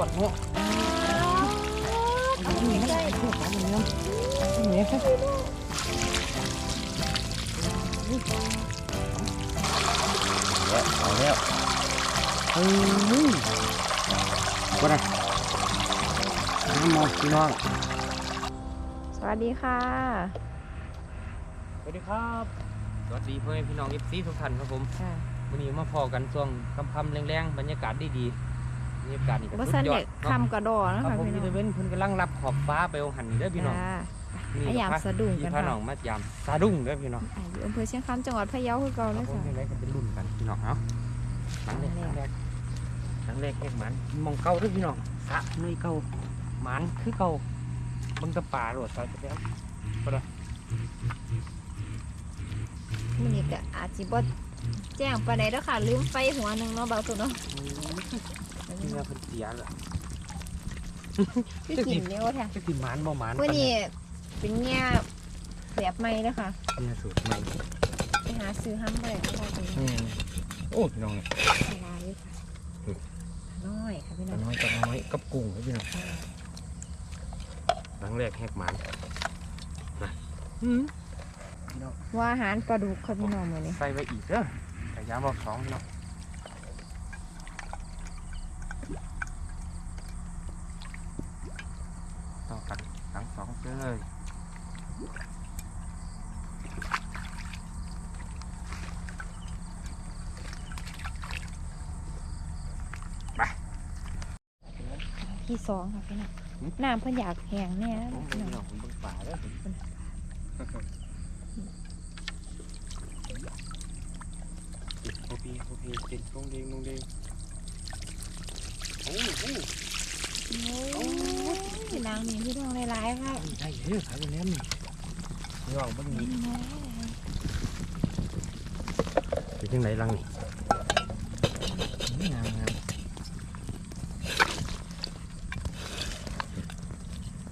วดเนาะเอาไม่ได้เพื่อการเลี้ยงเนี่ยแล้วเอาแล้วเฮ้ยก็ได้น้ำมอพี่น้องสวัสดีค่ะ สวัสดีครับ สวัสดีเพื่อแม่พี่น้องเอฟซีทุกท่านครับผมวันนี้มาพอกันช่วงคำๆแรงๆ บรรยากาศดีๆ บรรยากาศนี่ก็ว่าสุสันดยอเด็ดกเนาะคำกระโดดนะครัคะบผมพี่นี่น้องจะเป็นเพิ่นกำลังรับขอบฟ้าไปเอาหันเด้อพี่น้องจ้านี่พยายามพระสะดุ้งพี่กันพระค่ะน้องมายามสะดุ้งเด้อพี่น้องอ่าอยู่อำเภอเชียงคำจังหวัดพะเยาคือเก่าคเลรับยผมค่ะยังไงก็เป็นรุ่นกันพี่น้องเนาะหลังแรกหหลัลังงแรแรกกหลังแรกแหกหมันมองเก่าเด้อพี่น้องสระนุยเก่าหมันคือเก่าเบิ่งแตะป่าโลดไปซะแล้ว มันนี่ก็อาจสิบ่แจ้งไปไหนแล้วค่ะ ลืมไฟหัวหนึ่งเนาะเบาตัวเนาะ นี่เพิ่นเสียแล้วคือกินเร็วแท้จะกินหมันบ่หมันวันนี้เป็นเงี้ยแบบใหม่แล้วค่ะเนี่ยสูตรใหม่ไปหาซื้อห้ำไปก็ได้ตรงนี้อืมโอ้พี่น้องเนี่ยเวลาอยู่ค่ะน้อยค่ะพี่ปน้ลาองน้อยกับน้อยกับกุ้งครับพี่น้องหลังแรกแหกหมันนะอืมพี่น้องว่าอาหารปลาดุกค่ะพี่น้องมื้อนี้ใส่ไปอีกเด้อไก่ย่างบอกสองพี่น้องต่อกันทั้งสอง เลยที่สองค่ะพี่น้องน้ำเพิ่นอยากแห้งแน่ผมพี่เบิ่งน้องพี่น้องผมเบิ่งป่าเด้อผมติดโคพีโคพีติดลงเดงลงเดงโอ้โห โอ้ยนางนี่พี่น้องหลายๆค่ะได้เยอะขายไปแล้วนี่พี่น้องมันมีเป็นยังไงลังนี่งามงาม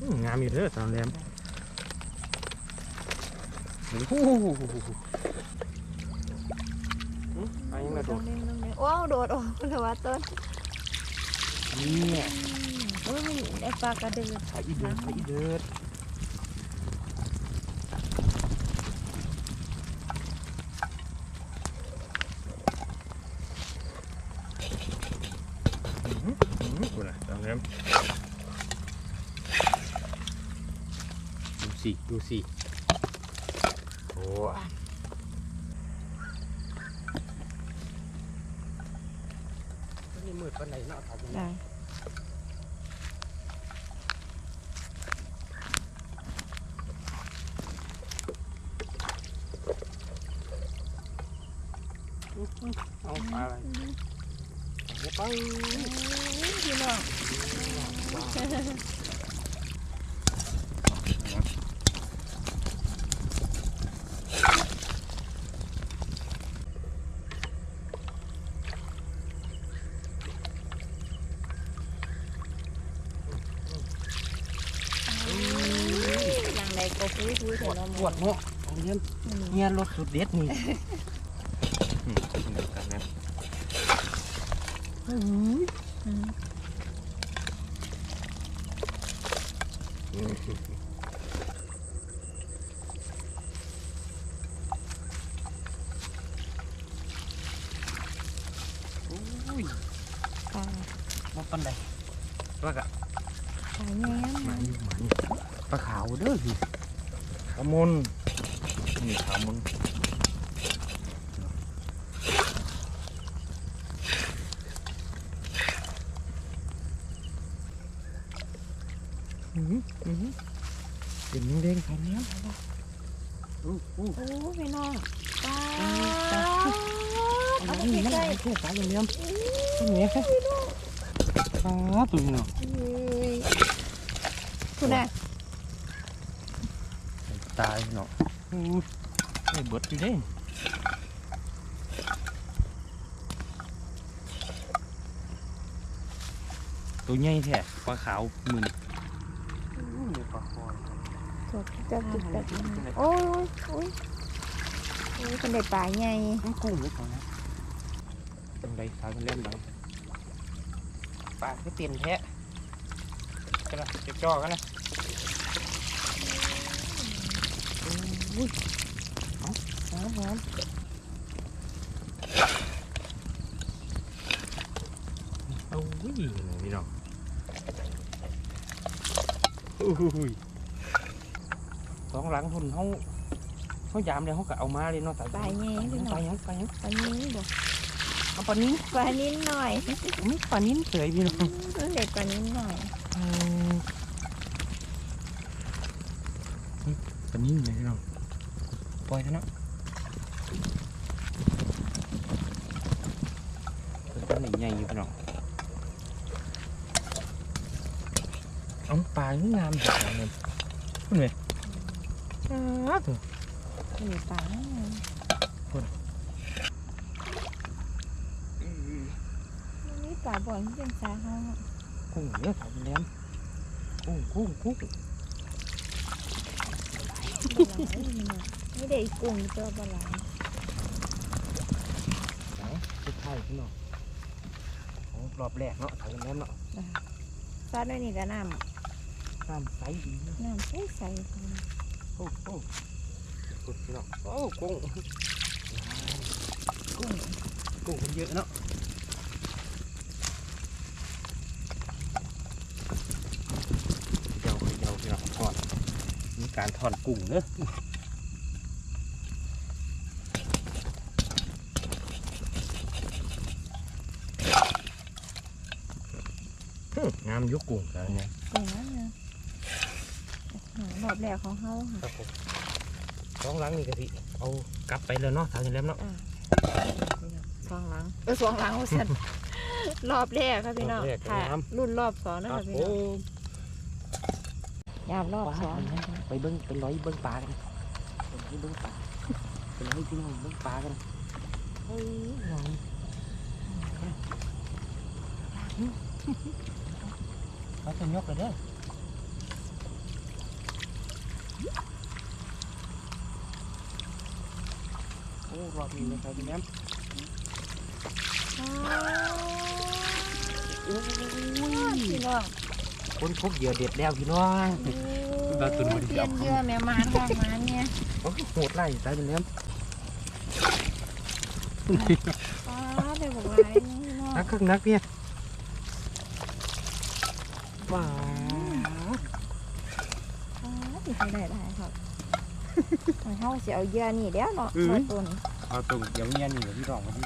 อืมงามอยู่เด้อตอนแรมโอ้โหอืมไปยังไงโดดโอ้โดดออกเลยว่าต้นเนี่ยโอ้ยมันไอ้ ปลากระเดือขายอีเดินขายอีเดินอืมอืมกูนะตอนแรมดูสิ ดูสิ โอ้ยนี่มืดปานไหนเนาะครับ ได้ เอาปลาอะไรเอาไป พี่น้องยังไงก็ฟุ้ยฟุ้ยปเถวอะดเนาะปวดเนาะเอาเงี้ยเงี้ยรถสุดเด็ดนี่อืมเหมือนกันนะ อืมอืมอุ้ยปลามาปันใดว่ากะปลาแย้มหมาอยู่หมาอยู่ปลาขาวเด้อพี่ขามนนี่ขามน อืมอืมเป็นเด้งๆครับเนี่ยอู้อู้โอ้พี่น้องปลาปลาเอาอันไปนี้มันใกล้เพื่อสายอย่างเดียวตัวนี้ครับปลาตัวนี้เนาะๆเฮ้ยคุณน่ะตายเนาะอู้ไม่เบิดอยู่เด้ตัวใหญ่แท้ปลาขาวมึนปลาคอย สดจับจุดแบบนี้โอ้ยโอ้ยโอ้ยเป็นได้ปลาใหญ่มันกุ้งหรือเปล่านะตรงใดสายมันเล่นไปปลาก็เตียนแท้กันนะเก็บจอกันนะอุ้ยเอาน้ำน้ำเอาอุ้ยพี่น้องอุ้ย สองหลังคนเขาเขายามเลยเขาก็เอามาเลยเนาะแต่ปลาแง่พี่น้ไปองยังไปยังปลานี้บ่เอาปลานิ้นปลานิ้นหน่อยไม่ปลานิ้นเสยพี่น้องเด็กปลานิ้นหน่อยเออปลานิ่มเลยพี่น้องปล่อยเถอะเนาะปลาหนีใหญ่อยู่พี่น้องเอาปลาที่งามจังเลยคุณเว้ยอ้าวเถอะนี่ปลานี่ปลาบ่อนที่เป็นสาเขากุ้งเยอะถ่ายแหลมกุ้งกุ้งกุ้งไม่ได้กุ้งตัวปลาไหลไหนสุดท้ายพี่น้องโอ้รอบแรกเนาะถ่ายแหลมเนาะซาด้วยนี่ก็น้ำน้ำใสดีน้ำใสใส โอ้โอ้สุดพี่น้องโอ้กุ้งกุ้งกุ้งมันเยอะเแล้วเนี่ยกุ้งนั่นนะรอบแรกของเขาครับผมสองหลังนี่กะทิเอากลับไปเลยเนาะทางนี้แล้วเนาะสองหลังเออสองหลังว่าสันรอบแรกครับพี่น้องรอบแรกค่ะครับรุ่นรอบสองนะคครัรับบพี่ผน้องมยามรอบสองไปเบิ้งไปร้อยเบิ้งปลากันไปเบิ้งปลาไปร้อยพี่น้องเบิ้งปลากันเฮ้ยน้องเขาจะยกเลยเด้อ โอ้รอบนี้เลยครับพี่แม่โอ้ยพี่น้องคนพบเหยื่อเด็ดแล้วพี่น้องเปลี่ยนเยื่อแม่มานค่ะมานเนี่ยโอ้ยโหดไล่ตายเป็นเลี้ยมป้าได้บอกว่าพี่น้องนักข้างนักเนี่ยว้าว ป้าที่เขาได้ได้ครับเขาเสียเอาเยื่อนี่เดี๋ยวเนาะมาตุนเอาตรงเดี๋ยวเงี้ยนี่เดี๋ยวพี่รองมาที่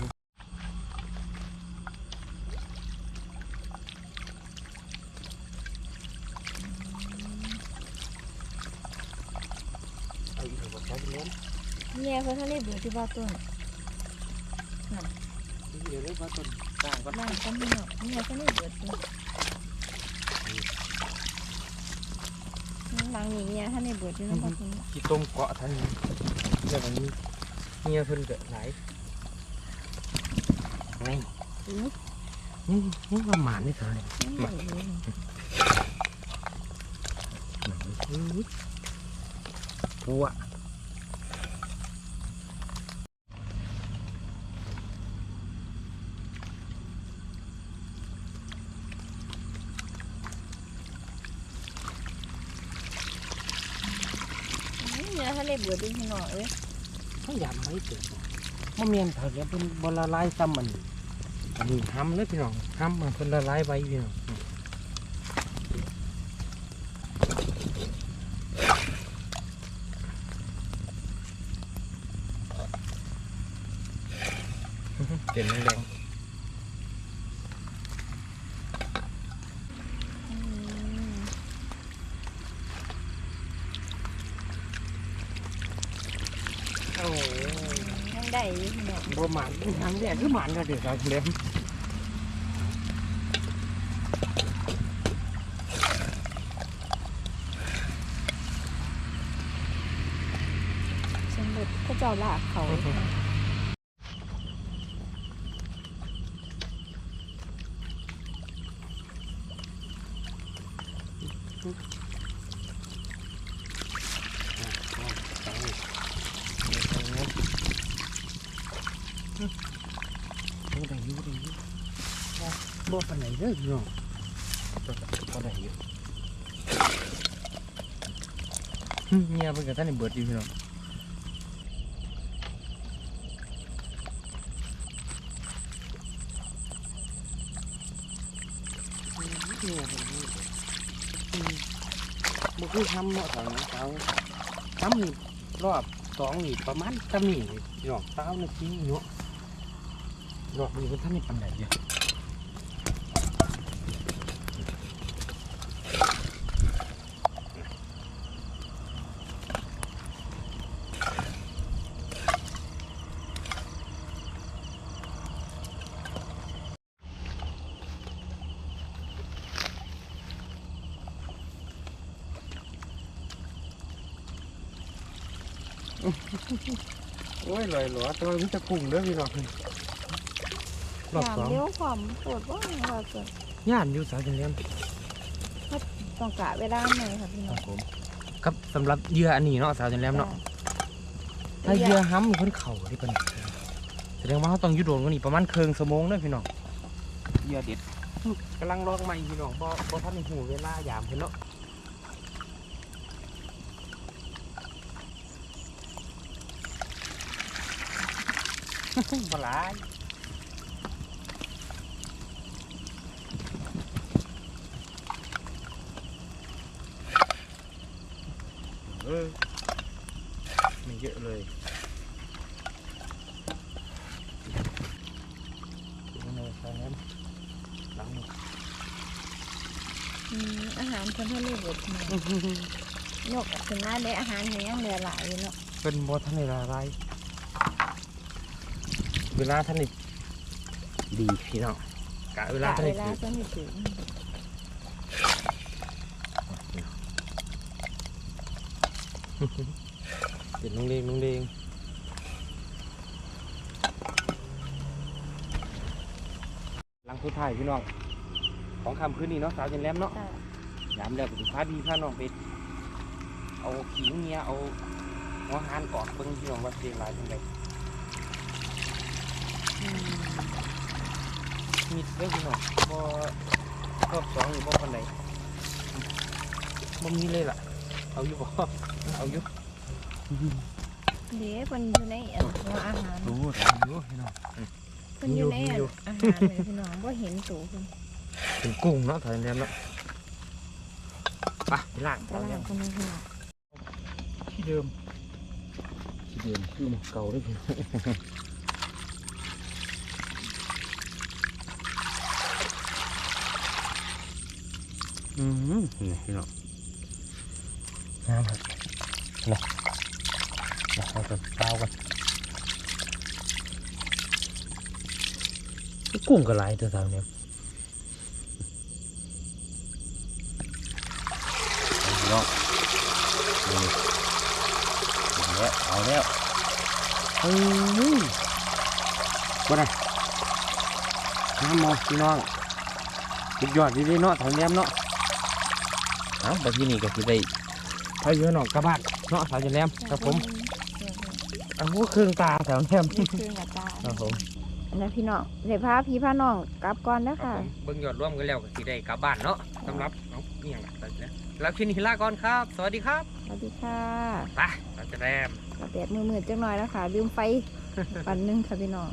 เอาอีกแล้วบอกใช้เป็นเลี้ยมเนี่ยเขาทะเลเบื่อที่บ้านตุนเดี๋ยวเรียกว่าต้นกลางก็บ้านเขาพี่น้องเนี่ยทะเลเบื่อตุน หลังนี้เนี่ยทะเลเบื่อที่น้องบ้านตุนที่ต้มเกาะท่านเรื่องอันนี้เงี้ยเพิ่นเกิดหลายไงนี่นี่ว่าหมานนี่เท่าไหร่ปัวเนี่ยทะ เลเบื่อที่พี่น้องเอ้ยเขายำไม่ถึงมันเมียนเถอะเป็นบละลายซ้ำมันอันนี้ห้ำเลยพี่น้องห้ำมันเป็นละลายไว้พี่น้องเด่นแรง บ่หมานทำแรกคือหมานก็เดือดร้อนเลยสมมติเขาเจ้าลากเขา บ่ได้อยู่บ่ได้อยู่ บ่ปานไหนเด้อพี่น้องบ่ได้อยู่เมียเพิ่นก็ท่านได้เบิดอยู่พี่น้องบ่คือทำเนาะตอนนี้เช้าทำนี่รอบสองนี่ประมาณจำนี่พี่น้องเต้านาทีเนาะรอบนี้เพิ่นท่านได้ปานใดเดียว โอ้ยลอยหลอตัวมันจะกุ้งเด้อพี่น้องรอบยามสองเลี้ยวความปวดว่าเราจะย่านอยู่สาวจังเลี้ยมต้องกะเวลาหน่อยค่ะพี่คน้รัอบงผมกับสำหรับเหยื่ออันนี้เนาะสาวจังเลี้ยมเนาะถ้าเหยื่อห้ำเพิ่นเข่าที่เพิ่นแสดงว่าเขาต้องอยุดโดนกว่านี้ประมาณครึ่งชั่วโมงเด้อพี่น้องเหยื่อเด็ดกำลังลองใหม่พี่น้องบ่บ่ทันได้หูเวลายามเพิ่นเนาะ บ่หลายเออไม่เยอะเลยดูในซอยนั้นหลังมืออืมอาหารคนทะเลเบิดพี่น้องยกขึ้นมาได้อาหารเนี่ยยังเหลือหลายอยู่เนาะเป็นบอท่านในละลาย เวลาท่านนี่ดีพี่น้องกะเวลากะท่านเวนี่ลาถือจะไม่ถึงเด็ดนุ่งเลงนุ่งเลงหลังสุดท้ายพี่น้อง ของคำคืนนี้เนาะสาวเจนแลมเนาะจ้ะยามแล้วก็สิพาดีพาน้องไปเอาขี้เมียเอาหัวหานกอดเบิ่งพี่น้องว่าเสียหลายจังไดอื มมีเด้อพี่น้องบ่รอบสองนี่บ่ปานใดบ่มีเลยล่ะ เอาอยู่บ่เอาอยู่เดี๋ยวเพิ่นอยู่ในอันหัวอาหารรู้ถามอยู่พี่น้องเพิ่นอยู่ในมีอันอยู่อาหารเลยพี่น้องบ่เห็นตัวเพิ่นเป็นกุ้งเนาะถอยแลมเนาะไปไปล่างกำลังคนนึงพี่น้องที่เดิมที่เดิมคือหมกเก่าเด้วยพี่น้อง อืมนี่พี่น้องงามครับนี่มาเอาตัวเปล่ากันกุ้งกระไรตัวสาวเนี่ยพี่น้องนี่เอาแล้วเอาแล้วเฮ้ยบ่ได้น้ำมอพี่น้องสุดยอดดีๆเนาะทางแยเนาะ เอาแบบที่นี่ก็คือได้พายุน้องกระบาดเนาะสาวจะแลมครับผมเอาหัวเครื่องตาแถวแยมนี่คือกระตาครับผมแล้วพี่น้องเดี๋ยวพาพี่พาน้องกลับก่อนนะครัคะบผมเบิ่งยอดร่วมกันแล้วก็สิได้กลับบ้านเนาะสำหรับเอาเอียงล่ะแล้วแล้วคลิปนี้ลาก่อนครับ สวัสดีครับสวัสดีค่ะไปสาวจะแลมกระแดดมือๆจังหน่อยแล้วค่ะลืมไฟปันหนึงค่ะพี่น้อง